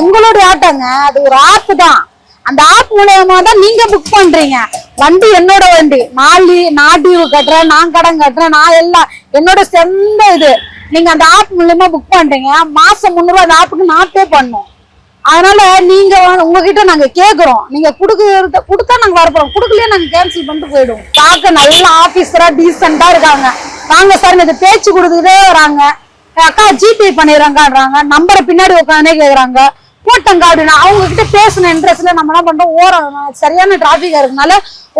உங்களுடைய ஆட்டோங்க. அது ஒரு ஆப் தான். அந்த ஆப் மூலயமா தான் நீங்க புக் பண்றீங்க. வண்டி என்னோட வண்டி. நான் லீ- நான் டியூ கட்டுறேன் நான் கடன் கட்டுறேன் நான் எல்லாம். என்னோட சொந்த இது. நீங்க அந்த ஆப் மூலயமா புக் பண்றீங்க. மாசம் முந்நூறுவா அந்த ஆப்புக்கு நான் பே பண்ணும். அதனால நீங்க உங்ககிட்ட நாங்க கேக்குறோம். நீங்க குடுக்கறத கொடுத்தா நாங்க வரப்போறோம் கொடுக்கலையே நாங்க கேன்சல் பண்ணிட்டு போயிடுவோம். பார்க்க நல்ல ஆபீசரா டீசெண்டா இருக்காங்க. வாங்க சார் இது பேச்சு கொடுத்துட்டே வராங்க. அக்கா ஜிபே பண்ணிடுறாங்கன்றாங்க. நம்பரை பின்னாடி உட்காந்தே கேக்குறாங்க. போட்டங்காடு நான் அவங்க கிட்ட பேசின இன்ட்ரெஸ்ட்ல நம்ம என்ன பண்றோம். ஓரம் சரியான டிராபிக்கா இருக்கனால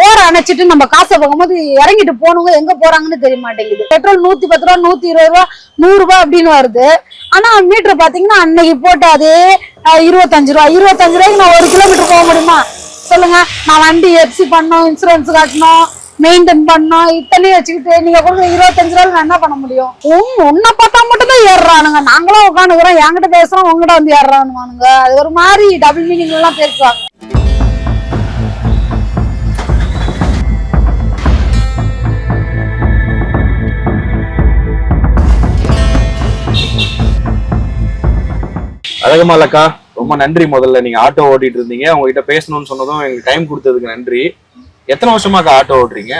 ஓரம் அணைச்சிட்டு நம்ம காசை போகும்போது இறங்கிட்டு போனவங்க எங்க போறாங்கன்னு தெரிய மாட்டேங்குது. பெட்ரோல் நூத்தி பத்து ரூபா நூத்தி இருபது ரூபா நூறு ரூபாய் அப்படின்னு வருது. ஆனா மீட்டர் பாத்தீங்கன்னா அன்னைக்கு போட்டு அதே இருபத்தஞ்சு ரூபா. இருபத்தஞ்சு ரூபாய்க்கு நான் ஒரு கிலோமீட்டர் போக முடியுமா? சொல்லுங்க. நான் வண்டி எஃப்சி பண்ணோம் இன்சூரன்ஸ் கட்டணும் மெயின்டைன் பண்ணா இத்தனையும் வச்சுக்கிட்டு நீங்க கொடுக்குற இருபத்தஞ்சு ரூபாய் நான் என்ன பண்ண முடியும்? உம் உன்னை பார்த்தா மட்டும் தான் ஏறுறானுங்க. நாங்களும் உட்காந்துக்கிறோம் என்கிட்ட பேசுறோம் உங்ககிட்ட வந்து ஏறுறானுங்க அது ஒரு மாதிரி டபுள் மீனிங் எல்லாம் பேசுவாங்க அழகமாலக்கா ரொம்ப நன்றி முதல்ல. நீங்க ஆட்டோ ஓட்டிட்டு இருந்தீங்க. உங்ககிட்ட பேசணும்னு சொன்னதும் எங்களுக்கு டைம் கொடுத்ததுக்கு நன்றி. எத்தனை வருஷமாக்கா ஆட்டோ ஓட்டுறீங்க?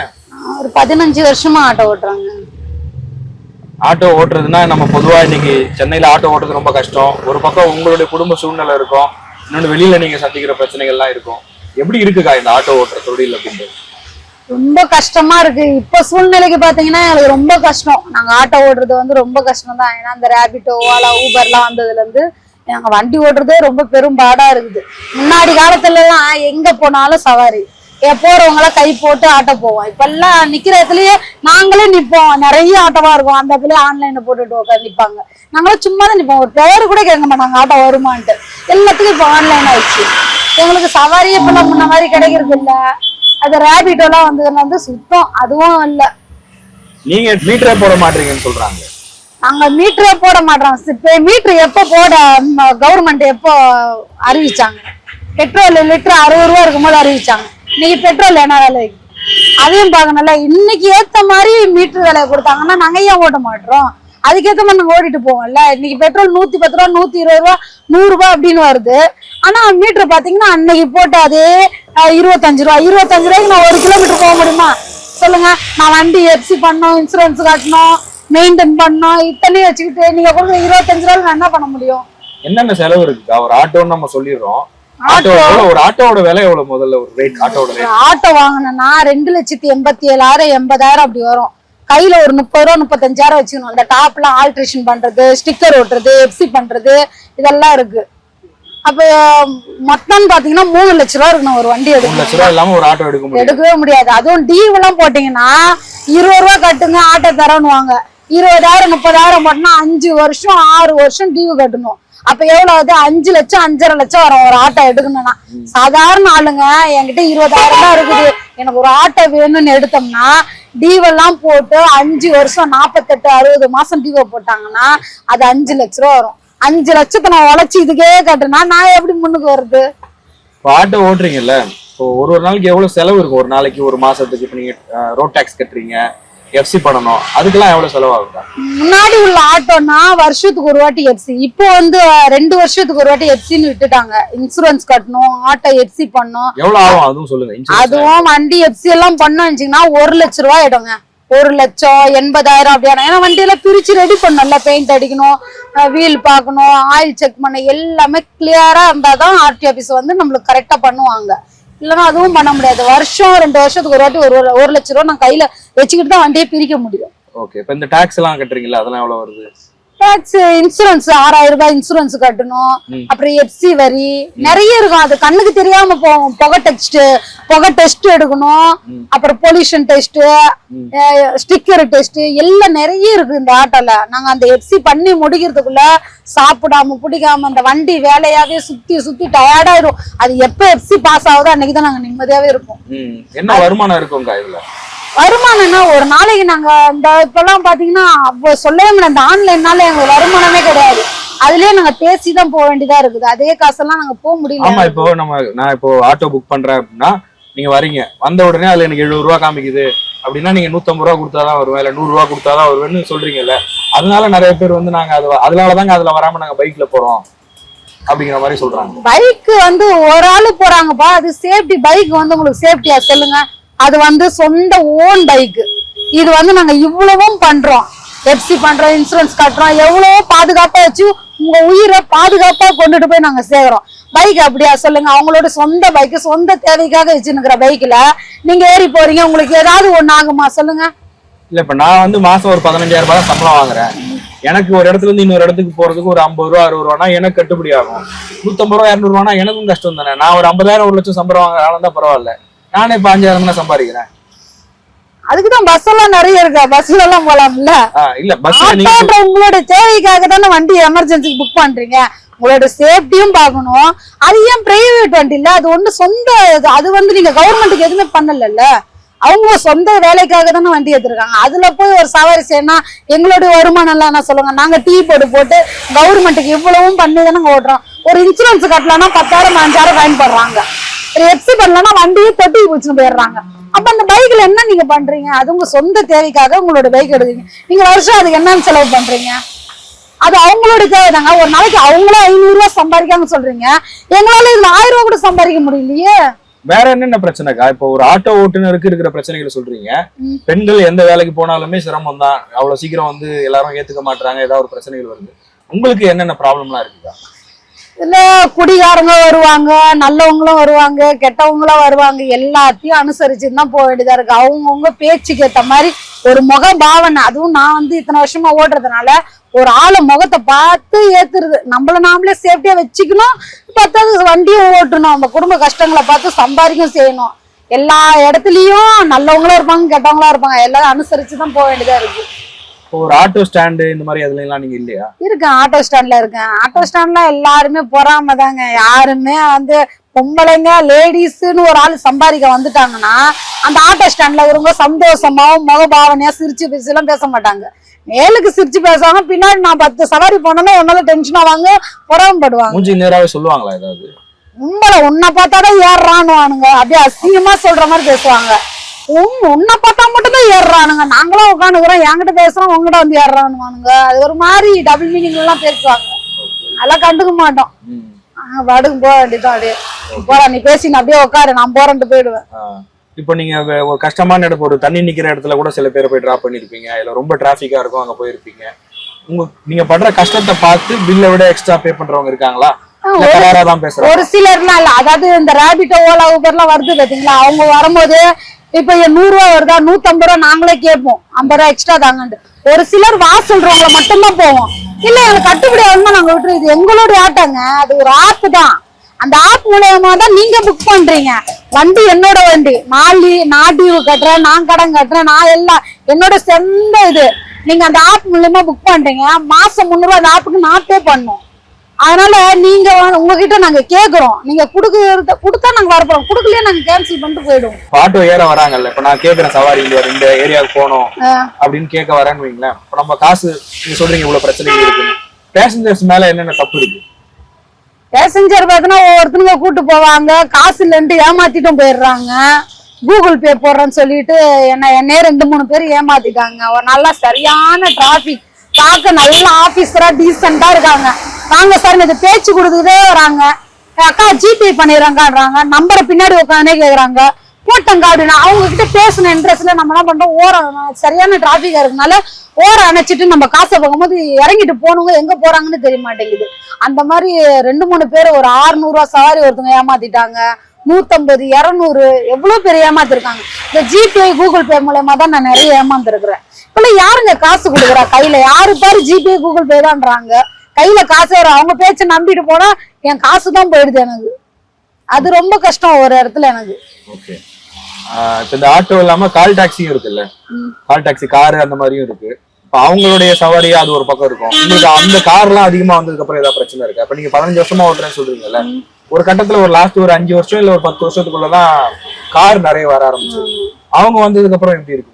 ஒரு பதினஞ்சு வருஷமா ஆட்டோ ஓட்டுறாங்க. ஆட்டோ ஓட்டுறதுன்னா நம்ம பொதுவா இன்னைக்கு சென்னையில ஆட்டோ ஓட்டுறது ரொம்ப கஷ்டம். ஒரு பக்கம் உங்களுடைய குடும்ப சூழ்நிலை இருக்கும். இன்னொன்று வெளியில நீங்க சந்திக்கிற பிரச்சனைகள்லாம் இருக்கும். எப்படி இருக்குக்கா இந்த ஆட்டோ ஓட்டுற தொழில் அப்படின்றது? ரொம்ப கஷ்டமா இருக்கு. இப்ப சூழ்நிலைக்கு பாத்தீங்கன்னா எங்களுக்கு ரொம்ப கஷ்டம். நாங்க ஆட்டோ ஓட்டுறது வந்து ரொம்ப கஷ்டம் தான். ஏன்னா இந்த ரேபிட்டோ ஓலா ஊபர்லாம் வந்ததுல இருந்து நாங்க வண்டி ஓட்டுறதே ரொம்ப பெரும் பாடா இருக்குது. முன்னாடி காலத்துல எல்லாம் எங்க போனாலும் சவாரி. ஏ போறவங்க எல்லாம் கை போட்டு ஆட்டோ போவோம். இப்ப எல்லாம் நிக்கிற இடத்துலயே நாங்களே நிப்போம். நிறைய ஆட்டோவா இருக்கும். அந்த இடத்துல ஆன்லைன்ல போட்டுட்டு உட்காந்து நிப்பாங்க. நாங்களும் சும்மா தான் நிப்போம். ஒரு பேரு கூட கேட்க மாட்டாங்க. ஆட்டோ வருமான்ட்டு. எல்லாத்துக்கும் இப்போ ஆன்லைன் ஆயிடுச்சு. எங்களுக்கு சவாரியே இப்ப முன்ன மாதிரி கிடைக்கிறது இல்ல அது ரேபிட்டோலாம் வந்ததுல வந்து சுத்தம். அதுவும் இல்ல. நீங்க மீட்டரே போட மாட்டீங்கன்னு சொல்றாங்க. நாங்க மீட்டரே போட மாட்டோம். இப்ப மீட்டர் எப்போ போட கவர்மெண்ட் எப்போ அறிவிச்சாங்க? பெட்ரோல் லிட்டர் அறுபது ரூபா இருக்கும்போது அறிவிச்சாங்க. இன்னைக்கு பெட்ரோல் என்ன விலை. அதையும் பார்க்கணும்ல இன்னைக்கு ஏத்த மாதிரி மீட்டர் விலை கொடுத்தாங்கன்னா நாங்க ஏன் ஓட்ட மாட்டோம்? அதுக்கேற்ற மாதிரி நாங்க ஓடிட்டு போவோம்ல இன்னைக்கு பெட்ரோல் நூத்தி பத்து ரூபா நூத்தி இருபது ரூபா நூறு ரூபாய் அப்படின்னு வருது. ஆனா மீட்டர் பாத்தீங்கன்னா அன்னைக்கு போட்டாதே இருபத்தஞ்சு ரூபா. இருபத்தஞ்சு ரூபாய்க்கு நான் ஒரு கிலோமீட்டர் போக முடியுமா? சொல்லுங்க. நான் வண்டி எஃப்சி பண்ணோம் இன்சூரன்ஸ் கட்டணும் மெயின்டைன் பண்ணோம் இத்தனையும் வச்சுக்கிட்டு நீங்க கொடுக்குற இருபத்தஞ்சு ரூபாய்க்கு நான் என்ன பண்ண முடியும்? என்னென்ன செலவு இருக்குக்கா ஒரு ஆட்டோன்னு நம்ம சொல்லிடுறோம். ஆட்டோ ஒரு ஆட்டோவோட விலை எவ்வளவு முதல்ல ஒரு ரேட் ஆட்டோட ரேட் ஆட்டோ வாங்கினேன்னா ரெண்டு லட்சத்தி எண்பத்தி ஏழாயிரம் எண்பதாயிரம் அப்படி வரும். கையில ஒரு முப்பது ரூபா முப்பத்தஞ்சாயிரம் வச்சுக்கணும். அந்த டாப்லாம் ஆல்ட்ரேஷன் பண்றது ஸ்டிக்கர் ஒட்டுறது எஃப்சி பண்றது இதெல்லாம் இருக்கு. அப்ப மொத்தம்னு பாத்தீங்கன்னா மூணு லட்ச ரூபா இருக்கணும் ஒரு வண்டி எடுக்க. எடுக்கவே முடியாது. அதுவும் டீவ் எல்லாம் போட்டீங்கன்னா இருபது ரூபா கட்டுங்க ஆட்டோ தரணுவாங்க இருபதாயிரம் முப்பதாயிரம் போட்டோம்னா அஞ்சு வருஷம் ஆறு வருஷம் டியூ கட்டணும். அப்ப எவ்வளவு ஆகுது? அஞ்சு லட்சம் அஞ்சரை லட்சம் வரும் ஒரு ஆட்டோ எடுக்கணும்னா. சாதாரண ஆளுங்க என்கிட்ட இருபதாயிரம் தான் இருக்குது. எனக்கு ஒரு ஆட்டோ வேணும்னு எடுத்தோம்னா டீவெல்லாம் போட்டு அஞ்சு வருஷம் நாற்பத்தெட்டு அறுபது மாசம் டியூவை போட்டாங்கன்னா அது அஞ்சு லட்ச ரூபா வரும். அஞ்சு லட்சத்தை நான் உழைச்சி இதுக்கே கட்டுனா நான் எப்படி முன்னுக்கு வருது ஆட்டோ ஓட்டுறீங்கல்ல இப்போ ஒரு ஒரு நாளைக்கு எவ்வளவு செலவு இருக்கும்? ஒரு நாளைக்கு ஒரு மாசத்துக்கு? இப்போ நீங்க ரோட் டாக்ஸ் கட்டுறீங்க. எஃப்சி பண்ணணும். அதுக்கெல்லாம் எவ்வளவு செலவாகுதா முன்னாடி உள்ள ஆட்டோனா வருஷத்துக்கு ஒரு வாட்டி எஃப்சி இப்போ வந்து ரெண்டு வருஷத்துக்கு ஒரு வாட்டி எஃப்சின்னு விட்டுட்டாங்க. இன்சூரன்ஸ் கட்டணும் ஆட்டோ எஃப்சி பண்ணணும். எவ்வளவு ஆகும்? அதுவும் சொல்லுங்க. அதுவும் வண்டி எஃப்சி எல்லாம் பண்ணோம் வச்சுங்கன்னா ஒரு லட்ச ரூபாய் ஆயிடுங்க. ஒரு லட்சம் எண்பதாயிரம் அப்படியான ஏன்னா வண்டியில பிரிச்சு ரெடி பண்ணணும்ல பெயிண்ட் அடிக்கணும் வீல் பார்க்கணும் ஆயில் செக் பண்ண எல்லாமே கிளியரா இருந்தாதான் ஆர்டி ஆபீஸ் வந்து நம்மளுக்கு கரெக்டா பண்ணுவாங்க. இல்லைன்னா அதுவும் பண்ண முடியாது. வருஷம் ரெண்டு வருஷத்துக்கு ஒரு வாட்டி ஒரு ஒரு லட்ச ரூபா நான் கையில வச்சுக்கிட்டு தான் வண்டியை பிரிக்க முடியும். ஓகே இப்போ இந்த டாக்ஸ் எல்லாம் கட்டுறீங்களா அதெல்லாம் எவ்வளோ வருது? டாக்ஸ் இன்சூரன்ஸ் ஆறாயிரம் ரூபாய் இன்சூரன்ஸ் கட்டணும். அப்புறம் எஃப்சி வரி. நிறைய இருக்கும். அது கண்ணுக்கு தெரியாம போகும் புகை டெஸ்ட் புகை டெஸ்ட் எடுக்கணும். அப்புறம் பொல்யூஷன் டெஸ்ட். ஸ்டிக்கர் டெஸ்ட் எல்லாம் நிறைய இருக்கு இந்த ஆட்டோல. நாங்க அந்த எஃப்சி பண்ணி முடிக்கிறதுக்குள்ள சாப்பிடாம பிடிக்காம அந்த வண்டி வேலையாவே சுத்தி சுத்தி டயர்டாயிரும் அது எப்ப எஃப்சி பாஸ் ஆகுதோ அன்னைக்கு தான் நாங்க நிம்மதியாவே இருப்போம். என்ன வருமானம் இருக்கும்க்கா இதுல? வருமானம்னா ஒரு நாளைக்கு நாங்க இந்த இப்பெல்லாம் பாத்தீங்கன்னா சொல்லவே முடியாது. இந்த ஆன்லைன்னால எங்களுக்கு வருமானமே கிடையாது. அதுலயே நாங்க பேசி தான் போக வேண்டியதா இருக்குது. அதே காசெல்லாம் நாங்க போக ஆமா முடியல இப்போ நம்ம நான் இப்போ ஆட்டோ புக் பண்றேன் அப்படின்னா நீங்க வரீங்க. வந்த உடனே அதுல எனக்கு எழுபது ரூபா காமிக்குது. அப்படின்னா நீங்க நூத்தம்பது ரூபா கொடுத்தாதான் வருவேன். இல்ல நூறு ரூபா கொடுத்தாதான் வருவேன்னு சொல்றீங்கல்ல. அதனால நிறைய பேர் வந்து நாங்க அது அதனாலதாங்க அதுல வராம நாங்க பைக்ல போறோம். அப்படிங்கிற மாதிரி சொல்றாங்க. பைக் வந்து ஒரு ஆளு போறாங்கப்பா. அது சேஃப்டி பைக் வந்து உங்களுக்கு சேஃப்டியா சொல்லுங்க. அது வந்து சொந்த ஓன் பைக் இது வந்து நாங்க இவ்வளவும் பண்றோம். எப்சி பண்றோம் இன்சூரன்ஸ் கட்டுறோம் எவ்வளவோ பாதுகாப்பா வச்சு உங்க உயிரை பாதுகாப்பா கொண்டுட்டு போய் நாங்க சேர்க்கிறோம் பைக் அப்படியா? சொல்லுங்க. அவங்களோட சொந்த பைக் சொந்த தேவைக்காக வச்சுருக்கிற பைக்ல நீங்க ஏறி போறீங்க உங்களுக்கு ஏதாவது ஒண்ணு ஆகுமா? சொல்லுங்க. இல்ல இப்ப நான் வந்து மாசம் ஒரு பதினஞ்சாயிரம் ரூபாய் சம்பளம் வாங்குறேன். எனக்கு ஒரு இடத்துல இருந்து இன்னொரு இடத்துக்கு போறதுக்கு ஒரு ஐம்பது ரூபா அறுபது ரூபானா எனக்கு கட்டுப்படி ஆகும். நூத்தம்பது ரூபா இரநூறு ரூபானா எனக்கும் கஷ்டம் தானே. நான் ஒரு ஐம்பதாயிரம் ஒரு லட்சம் சம்பளம் வாங்குறாலும் தான் பரவாயில்ல. நானே இப்ப அஞ்சாயிரம் தான் சம்பாதிக்கிறேன். அதுக்குதான் பஸ் எல்லாம் நிறைய இருக்கா? பஸ்ல எல்லாம் போலாம்ல? இல்ல ஆட்டோன்ற உங்களோட தேவைக்காக தானே வண்டி எமர்ஜென்சிக்கு புக் பண்றீங்க. உங்களோட சேஃப்டியும் பார்க்கணும். அது ஏன் பிரைவேட் வண்டி இல்ல? அது ஒண்ணு சொந்த. அது வந்து நீங்க கவர்மெண்ட்டுக்கு எதுவுமே பண்ணலல்ல? அவங்க சொந்த வேலைக்காக தானே வண்டி எடுத்திருக்காங்க. அதுல போய் ஒரு சவாரி செய்யணும் எங்களுடைய வருமானம் எல்லாம் என்ன சொல்லுங்க. நாங்க டீ போட்டு போட்டு கவர்மெண்ட்டுக்கு இவ்வளவும் பண்ணி தானே ஓட்டுறோம். ஒரு இன்சூரன்ஸ் கட்டலன்னா பத்தாயிரம் அஞ்சாயிரம் ஃபைன் போடுறாங்க. ஒரு எப்சி பண்ணலன்னா வண்டியே தொட்டி பிடிச்சுன்னு போயிடுறாங்க. அப்ப அந்த பைக்ல என்ன நீங்க பண்றீங்க? அது உங்க சொந்த தேவைக்காக உங்களோட பைக் எடுக்கிறீங்க. நீங்க வருஷம் அதுக்கு என்னன்னு செலவு பண்றீங்க? அது அவங்களோட தேவைதாங்க ஒரு நாளைக்கு அவங்களும் ஐநூறு ரூபாய் சம்பாதிக்காங்கன்னு சொல்றீங்க. எங்களால இதுல ஆயிரம் ரூபாய் கூட சம்பாதிக்க முடியலையே. வேற என்னென்ன பிரச்சனைக்கா? இப்போ ஒரு ஆட்டோ ஓட்டுநருக்கு இருக்கிற பிரச்சனைகளை சொல்றீங்க. பெண்கள் எந்த வேலைக்கு போனாலுமே சிரமம் தான். அவ்வளவு சீக்கிரம் வந்து எல்லாரும் ஏத்துக்க மாட்டாங்க ஏதாவது ஒரு பிரச்சனைகள் வருது. உங்களுக்கு என்னென்ன ப்ராப்ளம்லாம் இருக்குக்கா? இதுல குடிகாரங்க வருவாங்க நல்லவங்களும் வருவாங்க கெட்டவங்களும் வருவாங்க எல்லாத்தையும் அனுசரிச்சுட்டு தான் போக வேண்டியதா இருக்கு. அவங்கவுங்க பேச்சுக்கு ஏத்த மாதிரி ஒரு முக பாவனை அதுவும் நான் வந்து இத்தனை வருஷமா ஓட்டுறதுனால ஒரு ஆளை முகத்தை பார்த்து ஏத்துறது. நம்மள நாமளே சேஃப்டியா வச்சுக்கணும் பத்தாவது வண்டியும் ஓட்டணும் நம்ம குடும்ப கஷ்டங்களை பார்த்து சம்பாதிக்கவும் செய்யணும். எல்லா இடத்துலயும் நல்லவங்களும் இருப்பாங்க கெட்டவங்களா இருப்பாங்க எல்லாரும் அனுசரிச்சு தான் போக வேண்டியதா இருக்கு. ஒரு ஆட்டோ ஸ்டாண்டு இந்த மாதிரி அதுல எல்லாம் நீங்க இல்லையா? இருக்கேன் ஆட்டோ ஸ்டாண்ட்ல இருக்கேன். ஆட்டோ ஸ்டாண்ட்ல எல்லாருமே பொறாம தாங்க யாருமே வந்து பொம்பளைங்க லேடிஸ்னு ஒரு ஆள் சம்பாதிக்க வந்துட்டாங்கன்னா அந்த ஆட்டோ ஸ்டாண்ட்ல இருங்க சந்தோஷமாவும் முகபாவனையா சிரிச்சு பேசி எல்லாம் பேச மாட்டாங்க. மேலுக்கு சிரிச்சு பேசாம பின்னாடி நான் பத்து சவாரி போனோன்னா உன்னால டென்ஷன் ஆவாங்க பொறாமப்படுவாங்க. மூஞ்சி நேராவே சொல்லுவாங்களா ஏதாவது? உங்களை உன்னை பார்த்தாதான் வானுங்க அப்படியே அசிங்கமா சொல்ற மாதிரி பேசுவாங்க. உன்னை பார்த்தா மட்டும் தான் ஏறுறானுங்க. நாங்களும் உட்காந்துக்கிறோம் என்கிட்ட பேசுறோம் உங்ககிட்ட வந்து ஏறுறான்னு வானுங்க அது ஒரு மாதிரி டபுள் மீனிங் எல்லாம் பேசுவாங்க. அதெல்லாம் கண்டுக்க மாட்டோம். பாட்டுக்கு போக வேண்டியதான் அப்படியே. போறா நீ பேசி நான் அப்படியே உட்காரு. நான் போறேன்ட்டு போயிடுவேன். இப்போ நீங்க ஒரு கஷ்டமான இடம் ஒரு தண்ணி நிக்கிற இடத்துல கூட சில பேரை போய் டிராப் பண்ணிருப்பீங்க. இல்ல ரொம்ப டிராபிக்கா இருக்கும் அங்க போயிருப்பீங்க. உங்க நீங்க படுற கஷ்டத்தை பார்த்து பில்லை விட எக்ஸ்ட்ரா பே பண்றவங்க இருக்காங்களா? ஒரு சிலர்லாம் இல்ல அதாவது இந்த ரேபிட்டோ ஓலா ஊபர்லாம் வருது பாத்தீங்களா? அவங்க வரும்போது இப்ப என் நூறு ரூபா வருதா? நூத்தம்பது ரூபா நாங்களே கேட்போம். ஐம்பது ரூபா எக்ஸ்ட்ரா தாங்கன்ட்டு. ஒரு சிலர் வா சொல்றவங்கள மட்டும்தான் போவோம். இல்ல எங்களுக்கு கட்டுப்படி ஆகுமா நாங்க விட்டுரு இது எங்களுடைய ஆட்டங்க. அது ஒரு ஆப் தான். அந்த ஆப் மூலயமா தான் நீங்க புக் பண்றீங்க. வண்டி என்னோட வண்டி. நான் லீ- நான் டியூ கட்டுறேன் நான் கடன் கட்டுறேன் நான் எல்லாம். என்னோட சொந்த இது. நீங்க அந்த ஆப் மூலயமா புக் பண்றீங்க. மாசம் முந்நூறுவா அந்த ஆப்புக்கு நான் பே பண்ணும். அதனால நீங்க உங்ககிட்ட நாங்க கேக்குறோம். நீங்க குடுக்கறத கொடுத்தா நாங்க வரப்போறோம் குடுக்கலையே நாங்க கேன்சல் பண்ணிட்டு போயிடுவோம். இப்போ ஆட்டோ ஏற வராங்கல்ல. இப்ப நான் கேக்குறேன் சவாரி இங்க இந்த ஏரியாவுக்கு ஆஹ் அப்படின்னு கேட்க வரேன்னு வைங்களேன். இப்ப நம்ம காசு நீங்க சொல்றீங்க இவ்வளவு பிரச்சனைகள் இருக்குன்னு பேசஞ்சர்ஸ் மேல என்னென்ன தப்பு இருக்கு? பேசஞ்சர் பார்த்தீங்கன்னா ஒவ்வொருத்தனுங்க கூட்டு போவாங்க. காசு இல்லைன்ட்டு ஏமாத்திட்டும் போயிடுறாங்க. கூகுள் பே போடுறேன்னு சொல்லிட்டு என்ன என்னையே ரெண்டு மூணு பேர் ஏமாத்திட்டாங்க. ஒரு நல்லா சரியான டிராபிக் பார்க்க நல்ல ஆபீசரா டீசெண்டா இருக்காங்க. வாங்க சார் எனக்கு பேச்சு கொடுத்துக்கிட்டே வராங்க. அக்கா ஜிபே பண்ணிடுறாங்கன்றாங்க. நம்பரை பின்னாடி உட்காந்தே கேட்குறாங்க போட்டங்க அப்படின்னா அவங்க கிட்ட பேசின இன்ட்ரெஸ்ட்ல நம்ம என்ன பண்றோம். ஓரம் சரியான டிராபிக்கா இருக்கனால ஓரம் அணைச்சிட்டு நம்ம காசை பார்க்கும்போது இறங்கிட்டு போனவங்க எங்க போறாங்கன்னு தெரிய மாட்டேங்குது. அந்த மாதிரி ரெண்டு மூணு பேர் ஒரு ஆறுநூறுவா சவாரி ஒருத்தவங்க ஏமாத்திட்டாங்க. நூத்தம்பது இரநூறு எவ்வளவு பேர் ஏமாத்திருக்காங்க. இந்த ஜிபே கூகுள் பே மூலயமா தான் நான் நிறைய ஏமாந்துருக்குறேன். இப்பெல்லாம் யாருங்க காசு கொடுக்குறா கையில? யாரு பாரு ஜிபே கூகுள் பே தான்றாங்க. கையில காசு வரும். அவங்க பேச்ச நம்பிட்டு போனா என் காசு தான் போயிடுது எனக்கு. அது ரொம்ப கஷ்டம் ஒரு இடத்துல எனக்கு. ஓகே இந்த ஆட்டோ இல்லாம கால் டாக்ஸியும் இருக்குல்ல. கால் டாக்ஸி காரு அந்த மாதிரியும் இருக்கு. இப்போ அவங்களுடைய சவாரி அது ஒரு பக்கம் இருக்கும். உங்களுக்கு அந்த கார்லாம் அதிகமா வந்ததுக்கு அப்புறம் ஏதாவது பிரச்சனை இருக்கா? இப்ப நீங்க பதினஞ்சு வருஷமா ஓட்டுறேன்னு சொல்றீங்கல்ல. ஒரு கட்டத்துல ஒரு லாஸ்ட் ஒரு அஞ்சு வருஷம் இல்ல ஒரு பத்து வருஷத்துக்குள்ளதான் கார் நிறைய வர ஆரம்பிச்சு அவங்க வந்ததுக்கு அப்புறம் எப்படி இருக்கு?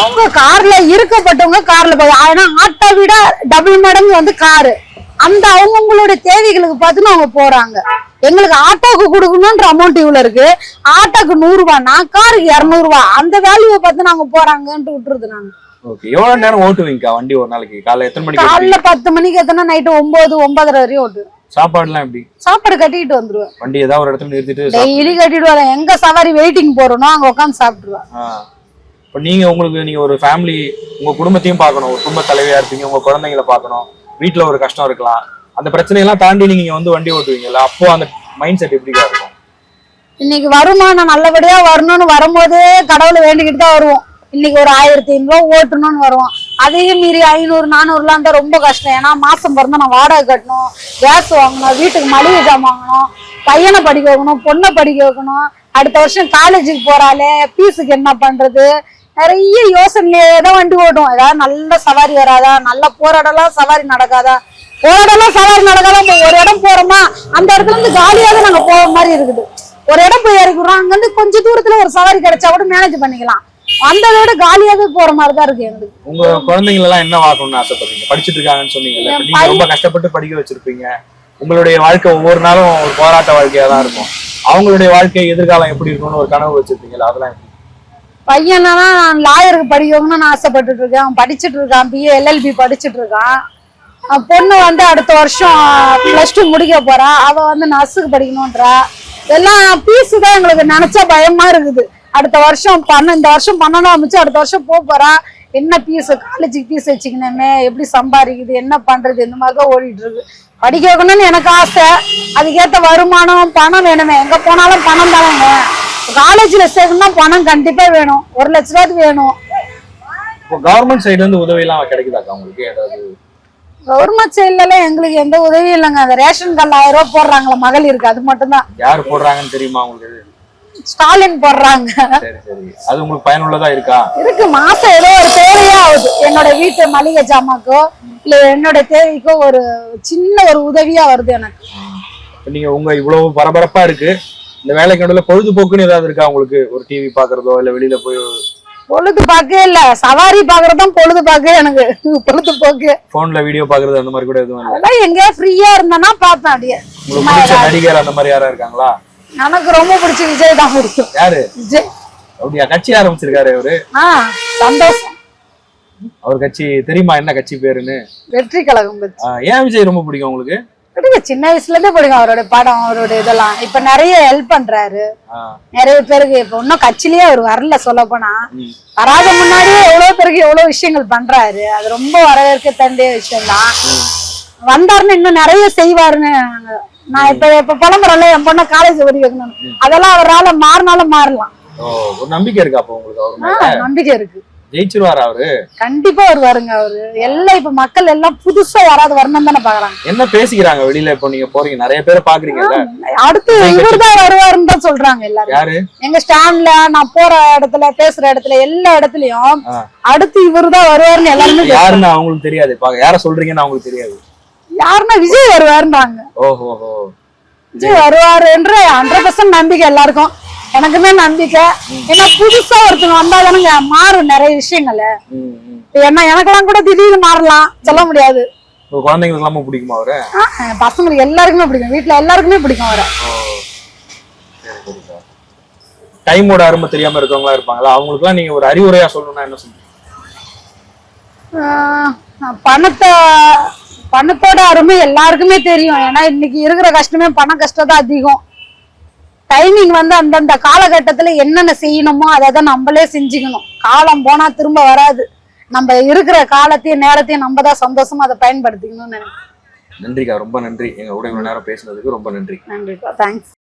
அவங்க கார்ல இருக்கப்பட்டவங்க கார்ல போய் ஆனா ஆட்டோ விட டபுள் மடங்கு வந்து காரு. அந்த அவங்கவுங்களோட தேவைகளுக்கு பார்த்துன்னு அவங்க போறாங்க. எங்களுக்கு ஆட்டோக்கு கொடுக்கணுன்ற அமௌண்ட் இவ்வளவு இருக்கு. ஆட்டோக்கு நூறு ரூபாய்னா காருக்கு இருநூறு ரூபாய் அந்த வேல்யூவை பார்த்து நாங்க போறாங்கன்ட்டு விட்டுருது நாங்க. ஓகே எவ்வளவு நேரம் ஓட்டுவீங்கக்கா வண்டி ஒரு நாளைக்கு? காலைல எத்தனை மணிக்கு? காலைல பத்து மணிக்கு எத்தனை நைட்டு ஒன்பது ஒன்பதரை வரையும் ஓட்டு சாப்பாடுலாம் எப்படி? சாப்பாடு கட்டிக்கிட்டு வந்துருவேன். வண்டி ஏதாவது ஒரு இடத்துல நிறுத்திட்டு டெய்லி கட்டிட்டு வரேன் எங்க சவாரி வெயிட்டிங் போறனோ அங்க உட்காந்து சாப்பிட்டுருவேன். இப்போ நீங்கள் உங்களுக்கு நீங்கள் ஒரு ஃபேமிலி உங்கள் குடும்பத்தையும் பார்க்கணும். ஒரு குடும்ப தலைவியாக இருப்பீங்க உங்கள் குழந்தைங்களை பார்க்கணும். வீட்டில் ஒரு கஷ்டம் இருக்கலாம். அந்த பிரச்சனையெல்லாம் தாண்டி நீங்கள் வந்து வண்டி ஓட்டுவீங்கல்ல அப்போ அந்த மைண்ட் செட் எப்படிக்கா இருக்கும்? இன்னைக்கு வருமானம் நல்லபடியா வரணும்னு வரும்போதே கடவுளை வேண்டிக்கிட்டு தான் வருவோம். இன்னைக்கு ஒரு ஆயிரத்தி ஐநூறுவா ஓட்டணும்னு வருவோம். அதையும் மீறி ஐநூறு நானூறுலாம் இருந்தால் ரொம்ப கஷ்டம். ஏன்னா மாசம் பிறந்தா நான் வாடகை கட்டணும் கேஸ் வாங்கணும் வீட்டுக்கு மளிகை ஜாம் வாங்கணும் பையனை படிக்க வைக்கணும் பொண்ணை படிக்க வைக்கணும். அடுத்த வருஷம் காலேஜுக்கு போறாளே ஃபீஸுக்கு என்ன பண்றது? நிறைய யோசனையிலே தான் வண்டி ஓட்டும். ஏதாவது நல்ல சவாரி வராதா? நல்ல போராடலாம் சவாரி நடக்காதா? போராடலாம் சவாரி நடக்காதா? இப்போ ஒரு இடம் போறோமா? அந்த இடத்துல இருந்து காலியாக நாங்க போற மாதிரி இருக்குது. ஒரு இடம் போய் இறக்கிடுறோம் அங்க இருந்து கொஞ்ச தூரத்துல ஒரு சவாரி கிடைச்சா கூட மேனேஜ் பண்ணிக்கலாம். வந்ததை விட காலியாவே போற மாதிரி தான் இருக்கு எங்களுக்கு உங்க குழந்தைங்க எல்லாம் என்ன ஆகணும்னு ஆசைப்படுறீங்க? படிச்சிட்டு இருக்காங்கன்னு சொன்னீங்கல்ல. நீங்க ரொம்ப கஷ்டப்பட்டு படிக்க வச்சிருப்பீங்க. உங்களுடைய வாழ்க்கை ஒவ்வொரு நாளும் ஒரு போராட்ட வாழ்க்கையா தான் இருக்கும். அவங்களுடைய வாழ்க்கை எதிர்காலம் எப்படி இருக்கும்னு ஒரு கனவு வச்சிருப்பீங்களா அதெல்லாம் எப்படி? பையனா நான் லாயருக்கு படிக்கணும்னு நான் ஆசைப்பட்டுட்டு இருக்கேன். அவன் படிச்சுட்டு இருக்கான். பிஏ எல்எல்பி படிச்சுட்டு இருக்கான். பொண்ணு வந்து அடுத்த வருஷம் பிளஸ் டூ முடிக்க போறா. அவ வந்து நர்ஸுக்கு படிக்கணும்ன்றா. எல்லாம் பீஸ் தான் எங்களுக்கு. நினைச்சா பயமா இருக்குது. அடுத்த வருஷம் பண்ண இந்த வருஷம் பண்ணணும் அமைச்சு அடுத்த வருஷம் போக போறா. என்ன பீஸ் காலேஜுக்கு பீஸ் வச்சுக்கணுமே. எப்படி சம்பாதிக்குது? என்ன பண்றது? இந்த மாதிரி தான் ஓடிட்டு இருக்கு. படிக்க வைக்கணும்னு எனக்கு ஆசை. அதுக்கேற்ற வருமானம் பணம் வேணுமே. எங்க போனாலும் பணம் தானேங்க. காலேஜ்ல சேர்க்கணும்னா பணம் கண்டிப்பா வேணும். ஒரு லட்ச ரூபாய்க்கு வேணும். இப்போ கவர்மெண்ட் சைடுல இருந்து உதவி எல்லாம் கிடைக்குதாக்கா உங்களுக்கு? ஏதாவது? கவர்மெண்ட் சைட்ல எங்களுக்கு எந்த உதவியும் இல்லைங்க. அந்த ரேஷன் கார்டு ஆயிரம் ரூபாய் போடுறாங்களா மகளிருக்கு அது மட்டும்தான். யார் போடுறாங்கன்னு தெரியுமா உங்களுக்கு? ஸ்டாலின் போடுறாங்க. சரி சரி. அது உங்களுக்கு பயனுள்ளதா இருக்கா? இருக்கு மாசம் ஏதோ ஒரு தேவையா ஆகுது. என்னோட வீட்டு மளிகை ஜாமாக்கோ இல்ல என்னோட தேவைக்கோ ஒரு சின்ன ஒரு உதவியா வருது எனக்கு. நீங்க உங்க இவ்வளவு பரபரப்பா இருக்கு. இந்த வேலைக்கு நடுவில் பொழுதுபோக்குன்னு ஏதாவது இருக்கா உங்களுக்கு? ஒரு டிவி பாக்குறதோ இல்ல வெளியில போய் பொழுதுபாக்கே இல்ல. சவாரி பாக்குறதுதான் பொழுதுபாக்கு எனக்கு. பொழுதுபோக்கு. போன்ல வீடியோ பாக்குறது அந்த மாதிரி கூட எதுவும் இல்லை? அதெல்லாம் எங்கேயா ஃப்ரீயா இருந்தேன்னா பார்ப்பேன் அப்படியே. நடிகர் அந்த மாதிரி யாரா இருக்காங்களா? எனக்கு ரொம்ப பிடிச்ச விஜய் தான் பிடிக்கும். யாரு? விஜய். அப்படியா? கட்சி ஆரம்பிச்சிருக்காரு அவரு. சந்தோஷம். அவர் கட்சி தெரியுமா? என்ன கட்சி பேருன்னு? வெற்றி கழகம் ஏன் விஜய் ரொம்ப பிடிக்கும் உங்களுக்கு? சின்ன வயசுல இருந்தே பிடிக்கும் அவரோட படம் அவரோட இதெல்லாம். இப்ப நிறைய ஹெல்ப் பண்றாரு. நிறைய பேருக்கு இப்ப இன்னும் கட்சிலேயே அவர் வரல சொல்ல போனா. வராத முன்னாடியே எவ்வளவு பேருக்கு எவ்வளவு விஷயங்கள் பண்றாரு. அது ரொம்ப வரவேற்க தண்டிய விஷயம் தான் வந்தாருன்னு இன்னும் நிறைய செய்வாருன்னு நான் இப்ப இப்ப புலம்புறல என் பொண்ணை காலேஜ் படி வைக்கணும் அதெல்லாம் அவரால மாறினாலும் மாறலாம். நம்பிக்கை இருக்கா அப்போ உங்களுக்கு நம்பிக்கை இருக்கு. ஜெயிச்சிருவாரா அவரு? கண்டிப்பா வருவாருங்க அவரு. எல்லாம் இப்ப மக்கள் எல்லாம் புதுசா யாராவது வரணும் தானே பாக்குறாங்க. என்ன பேசிக்கிறாங்க வெளியில இப்போ நீங்க போறீங்க? நிறைய பேரை பாக்குறீங்கல்ல? அடுத்து இவர்தான் வருவாருன்னு தான் சொல்றாங்க எல்லாரும். யாரு? எங்க ஸ்டாண்ட்ல நான் போற இடத்துல பேசுற இடத்துல எல்லா இடத்துலயும். அடுத்து இவர்தான் வருவாருன்னு எல்லாருமே. யாருன்னு அவங்களுக்கு தெரியாது. பாக்க யார சொல்றீங்கன்னு அவங்களுக்கு தெரியாது. யாருன்னா விஜய் வருவாருன்றாங்க. ஓஹோ விஜய் வருவாருன்ற ஹண்ட்ரட் பர்சன்ட் நம்பிக்கை எல்லாருக்கும். எனக்குமே நம்பிக்கை. ஏன்னா புதுசா ஒருத்தங்க வந்தாதானுங்க மாறும் நிறைய விஷயங்கள் என்ன எனக்கெல்லாம் கூட திடீர்னு மாறலாம். சொல்ல முடியாது. குழந்தைங்களுக்கு பிடிக்குமா அவரு? பசங்களுக்கு எல்லாருக்குமே பிடிக்கும். வீட்ல எல்லாருக்குமே பிடிக்கும் அவரை. டைமோட அருமை தெரியாம இருக்கவங்களா இருப்பாங்களா? அவங்களுக்குலாம் நீங்க ஒரு அறிவுரையா சொல்லணும்னா என்ன சொல்றீங்க பணத்தை பணத்தோட அருமை எல்லாருக்குமே தெரியும். ஏன்னா இன்னைக்கு இருக்கிற கஷ்டமே பண கஷ்டம் தான் அதிகம். டைமிங் வந்து அந்தந்த காலகட்டத்துல என்னென்ன செய்யணுமோ அதை தான் நம்மளே செஞ்சுக்கணும். காலம் போனா திரும்ப வராது. நம்ம இருக்கிற காலத்தையும் நேரத்தையும் நம்ம தான் சந்தோஷமா அதை பயன்படுத்திக்கணும்னு நினைக்கிறேன். நன்றிக்கா ரொம்ப நன்றி. எங்க கூட இவ்வளவு நேரம் பேசுனதுக்கு ரொம்ப நன்றி. நன்றிப்பா தேங்க்ஸ்